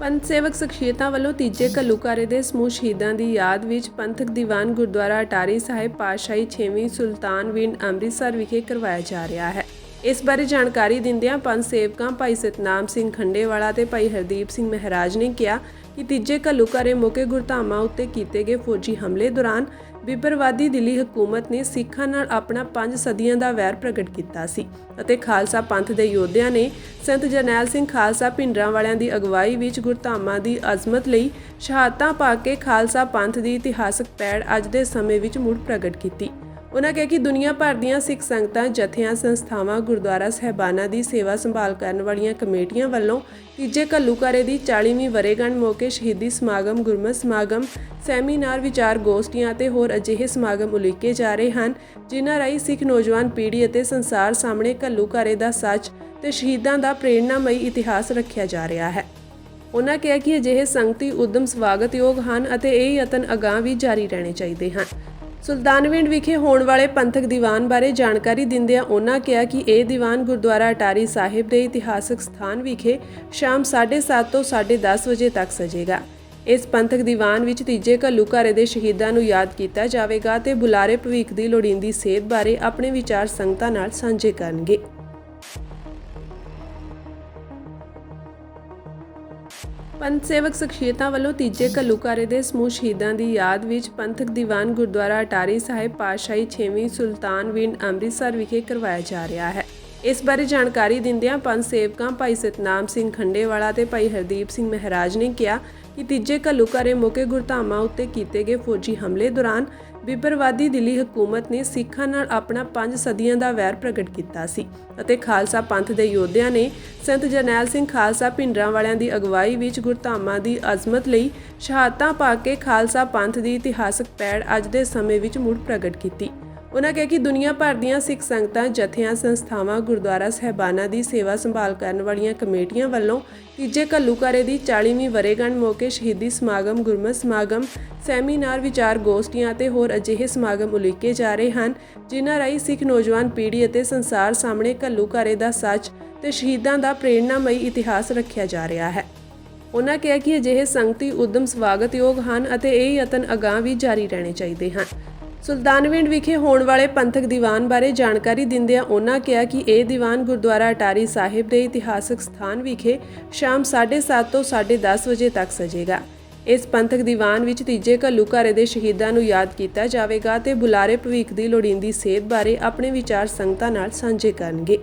ਪੰਥ ਸੇਵਕ ਸ਼ਖਸੀਅਤਾਂ ਵੱਲੋਂ ਤੀਜੇ ਘੱਲੂਕਾਰੇ ਦੇ ਸਮੂਹ ਸ਼ਹੀਦਾਂ ਦੀ ਯਾਦ ਵਿੱਚ ਪੰਥਕ ਦੀਵਾਨ ਗੁਰਦੁਆਰਾ ਅਟਾਰੀ ਸਾਹਿਬ ਪਾਤਸ਼ਾਹੀ 6ਵੀਂ ਸੁਲਤਾਨ ਵਿੰਡ ਅੰਮ੍ਰਿਤਸਰ ਵਿਖੇ ਕਰਵਾਇਆ ਜਾ ਰਿਹਾ ਹੈ। ਇਸ ਬਾਰੇ ਜਾਣਕਾਰੀ ਦਿੰਦਿਆਂ ਪੰਥ ਸੇਵਕਾਂ ਭਾਈ ਸਤਨਾਮ ਸਿੰਘ ਖੰਡੇਵਾਲਾ ਤੇ ਭਾਈ ਹਰਦੀਪ ਸਿੰਘ ਮਹਾਰਾਜ ਨੇ ਕਿਹਾ ਕਿ ਤੀਜੇ ਘੱਲੂਘਾਰੇ ਮੌਕੇ ਗੁਰਧਾਮਾਂ ਉੱਤੇ ਕੀਤੇ ਗਏ ਫੌਜੀ ਹਮਲੇ ਦੌਰਾਨ ਬਿਪਰਵਾਦੀ ਦਿੱਲੀ ਹਕੂਮਤ ਨੇ ਸਿੱਖਾਂ ਨਾਲ ਆਪਣਾ ਪੰਜ ਸਦੀਆਂ ਦਾ ਵੈਰ ਪ੍ਰਗਟ ਕੀਤਾ ਸੀ ਅਤੇ ਖਾਲਸਾ ਪੰਥ ਦੇ ਯੋਧਿਆਂ ਨੇ ਸੰਤ ਜਰਨੈਲ ਸਿੰਘ ਖਾਲਸਾ ਭਿੰਡਰਾਂ ਵਾਲਿਆਂ ਦੀ ਅਗਵਾਈ ਵਿੱਚ ਗੁਰਧਾਮਾਂ ਦੀ ਅਜ਼ਮਤ ਲਈ ਸ਼ਹਾਦਤਾਂ ਪਾ ਕੇ ਖਾਲਸਾ ਪੰਥ ਦੀ ਇਤਿਹਾਸਕ ਪੈੜ ਅੱਜ ਦੇ ਸਮੇਂ ਵਿੱਚ ਮੁੜ ਪ੍ਰਗਟ ਕੀਤੀ। ਉਹਨਾਂ ਕਿਹਾ ਕਿ ਦੁਨੀਆ ਭਰ ਦੀਆਂ ਸਿੱਖ ਸੰਗਤਾਂ, ਜਥਿਆਂ, ਸੰਸਥਾਵਾਂ, ਗੁਰਦੁਆਰਾ ਸਹਿਬਾਨਾਂ ਦੀ ਸੇਵਾ ਸੰਭਾਲ ਕਰਨ ਵਾਲੀਆਂ ਕਮੇਟੀਆਂ ਵੱਲੋਂ ਤੀਜੇ ਘੱਲੂਘਾਰੇ ਦੀ 40ਵੀਂ ਵਰੇਗੰਢ ਮੌਕੇ ਸ਼ਹੀਦੀ ਸਮਾਗਮ, ਗੁਰਮਤਿ ਸਮਾਗਮ, ਸੈਮੀਨਾਰ, ਵਿਚਾਰ ਗੋਸ਼ਟੀਆਂ ਅਤੇ ਹੋਰ ਅਜਿਹੇ ਸਮਾਗਮ ਉਲੀਕੇ ਜਾ ਰਹੇ ਹਨ, ਜਿਨ੍ਹਾਂ ਰਾਹੀਂ ਸਿੱਖ ਨੌਜਵਾਨ ਪੀੜ੍ਹੀ ਅਤੇ ਸੰਸਾਰ ਸਾਹਮਣੇ ਘੱਲੂਘਾਰੇ ਦਾ ਸੱਚ ਤੇ ਸ਼ਹੀਦਾਂ ਦਾ ਪ੍ਰੇਰਣਾਮਈ ਇਤਿਹਾਸ ਰੱਖਿਆ ਜਾ ਰਿਹਾ ਹੈ। ਉਹਨਾਂ ਕਿਹਾ ਕਿ ਅਜਿਹੇ ਸੰਗਤੀ ਉਦਮ ਸਵਾਗਤਯੋਗ ਹਨ ਅਤੇ ਇਹ ਯਤਨ ਅਗਾਂਹ ਵੀ ਜਾਰੀ ਰਹਿਣੇ ਚਾਹੀਦੇ ਹਨ। ਸੁਲਤਾਨਵਿੰਡ ਵਿਖੇ ਹੋਣ ਵਾਲੇ ਪੰਥਕ ਦੀਵਾਨ ਬਾਰੇ ਜਾਣਕਾਰੀ ਦਿੰਦਿਆਂ ਉਹਨਾਂ ਕਿਹਾ ਕਿ ਇਹ ਦੀਵਾਨ ਗੁਰਦੁਆਰਾ ਅਟਾਰੀ ਸਾਹਿਬ ਦੇ ਇਤਿਹਾਸਕ ਸਥਾਨ ਵਿਖੇ ਸ਼ਾਮ 7:30 ਤੋਂ 10:30 ਵਜੇ ਤੱਕ ਸਜੇਗਾ। ਇਸ ਪੰਥਕ ਦੀਵਾਨ ਵਿੱਚ ਤੀਜੇ ਘੱਲੂਘਾਰੇ ਦੇ ਸ਼ਹੀਦਾਂ ਨੂੰ ਯਾਦ ਕੀਤਾ ਜਾਵੇਗਾ ਤੇ ਬੁਲਾਰੇ ਭਵਿੱਖ ਦੀ ਲੋੜੀਂਦੀ ਸੇਧ ਬਾਰੇ ਆਪਣੇ ਵਿਚਾਰ ਸੰਗਤਾਂ ਨਾਲ ਸਾਂਝੇ ਕਰਨਗੇ। ਪੰਥ ਸੇਵਕ ਸ਼ਖਸੀਅਤਾਂ ਵੱਲੋਂ ਤੀਜੇ ਘੱਲੂਕਾਰੇ ਦੇ ਸਮੂਹ ਸ਼ਹੀਦਾਂ ਦੀ ਯਾਦ ਵਿੱਚ ਪੰਥਕ ਦੀਵਾਨ ਗੁਰਦੁਆਰਾ ਅਟਾਰੀ ਸਾਹਿਬ ਪਾਤਸ਼ਾਹੀ 6ਵੀਂ ਸੁਲਤਾਨ ਵਿੰਡ ਅੰਮ੍ਰਿਤਸਰ ਵਿਖੇ ਕਰਵਾਇਆ ਜਾ ਰਿਹਾ ਹੈ। ਇਸ ਬਾਰੇ ਜਾਣਕਾਰੀ ਦਿੰਦਿਆਂ ਪੰਥ ਸੇਵਕਾਂ ਭਾਈ ਸਤਨਾਮ ਸਿੰਘ ਖੰਡੇਵਾਲਾ ਤੇ ਭਾਈ ਹਰਦੀਪ ਸਿੰਘ ਮਹਾਰਾਜ ਨੇ ਕਿਹਾ ਕਿ ਤੀਜੇ ਘੱਲੂਘਾਰੇ ਮੌਕੇ ਗੁਰਧਾਮਾਂ ਉੱਤੇ ਕੀਤੇ ਗਏ ਫੌਜੀ ਹਮਲੇ ਦੌਰਾਨ ਬਿਪਰਵਾਦੀ ਦਿੱਲੀ ਹਕੂਮਤ ਨੇ ਸਿੱਖਾਂ ਨਾਲ ਆਪਣਾ ਪੰਜ ਸਦੀਆਂ ਦਾ ਵੈਰ ਪ੍ਰਗਟ ਕੀਤਾ ਸੀ ਅਤੇ ਖਾਲਸਾ ਪੰਥ ਦੇ ਯੋਧਿਆਂ ਨੇ ਸੰਤ ਜਰਨੈਲ ਸਿੰਘ ਖਾਲਸਾ ਭਿੰਡਰਾਂ ਵਾਲਿਆਂ ਦੀ ਅਗਵਾਈ ਵਿੱਚ ਗੁਰਧਾਮਾਂ ਦੀ ਅਜ਼ਮਤ ਲਈ ਸ਼ਹਾਦਤਾਂ ਪਾ ਕੇ ਖਾਲਸਾ ਪੰਥ ਦੀ ਇਤਿਹਾਸਕ ਪੈੜ ਅੱਜ ਦੇ ਸਮੇਂ ਵਿੱਚ ਮੁੜ ਪ੍ਰਗਟ ਕੀਤੀ। ਉਹਨਾਂ ਕਿਹਾ ਕਿ ਦੁਨੀਆ ਭਰ ਦੀਆਂ ਸਿੱਖ ਸੰਗਤਾਂ, ਜਥਿਆਂ, ਸੰਸਥਾਵਾਂ, ਗੁਰਦੁਆਰਾ ਸਹਿਬਾਨਾਂ ਦੀ ਸੇਵਾ ਸੰਭਾਲ ਕਰਨ ਵਾਲੀਆਂ ਕਮੇਟੀਆਂ ਵੱਲੋਂ ਤੀਜੇ ਘੱਲੂਘਾਰੇ ਦੀ 40ਵੀਂ ਵਰੇਗੰਢ ਮੌਕੇ ਸ਼ਹੀਦੀ ਸਮਾਗਮ, ਗੁਰਮਤਿ ਸਮਾਗਮ, ਸੈਮੀਨਾਰ, ਵਿਚਾਰ ਗੋਸ਼ਟੀਆਂ ਅਤੇ ਹੋਰ ਅਜਿਹੇ ਸਮਾਗਮ ਉਲੀਕੇ ਜਾ ਰਹੇ ਹਨ, ਜਿਨ੍ਹਾਂ ਰਾਹੀਂ ਸਿੱਖ ਨੌਜਵਾਨ ਪੀੜ੍ਹੀ ਅਤੇ ਸੰਸਾਰ ਸਾਹਮਣੇ ਘੱਲੂਘਾਰੇ ਦਾ ਸੱਚ ਤੇ ਸ਼ਹੀਦਾਂ ਦਾ ਪ੍ਰੇਰਣਾਮਈ ਇਤਿਹਾਸ ਰੱਖਿਆ ਜਾ ਰਿਹਾ ਹੈ। ਉਹਨਾਂ ਕਿਹਾ ਕਿ ਅਜਿਹੇ ਸੰਗਤੀ ਉਦਮ ਸਵਾਗਤਯੋਗ ਹਨ ਅਤੇ ਇਹ ਯਤਨ ਅਗਾਂਹ ਵੀ ਜਾਰੀ ਰਹਿਣੇ ਚਾਹੀਦੇ ਹਨ। ਸੁਲਤਾਨਵਿੰਡ ਵਿਖੇ ਹੋਣ ਵਾਲੇ ਪੰਥਕ ਦੀਵਾਨ ਬਾਰੇ ਜਾਣਕਾਰੀ ਦਿੰਦਿਆਂ ਉਹਨਾਂ ਕਿਹਾ ਕਿ ਇਹ ਦੀਵਾਨ ਗੁਰਦੁਆਰਾ ਅਟਾਰੀ ਸਾਹਿਬ ਦੇ ਇਤਿਹਾਸਕ ਸਥਾਨ ਵਿਖੇ ਸ਼ਾਮ 7:30 ਤੋਂ 10:30 ਵਜੇ ਤੱਕ ਸਜੇਗਾ। ਇਸ ਪੰਥਕ ਦੀਵਾਨ ਵਿੱਚ ਤੀਜੇ ਘੱਲੂਘਾਰੇ ਦੇ ਸ਼ਹੀਦਾਂ ਨੂੰ ਯਾਦ ਕੀਤਾ ਜਾਵੇਗਾ ਤੇ ਬੁਲਾਰੇ ਭਵਿੱਖ ਦੀ ਲੋੜੀਂਦੀ ਸੇਧ ਬਾਰੇ ਆਪਣੇ ਵਿਚਾਰ ਸੰਗਤਾਂ ਨਾਲ ਸਾਂਝੇ ਕਰਨਗੇ।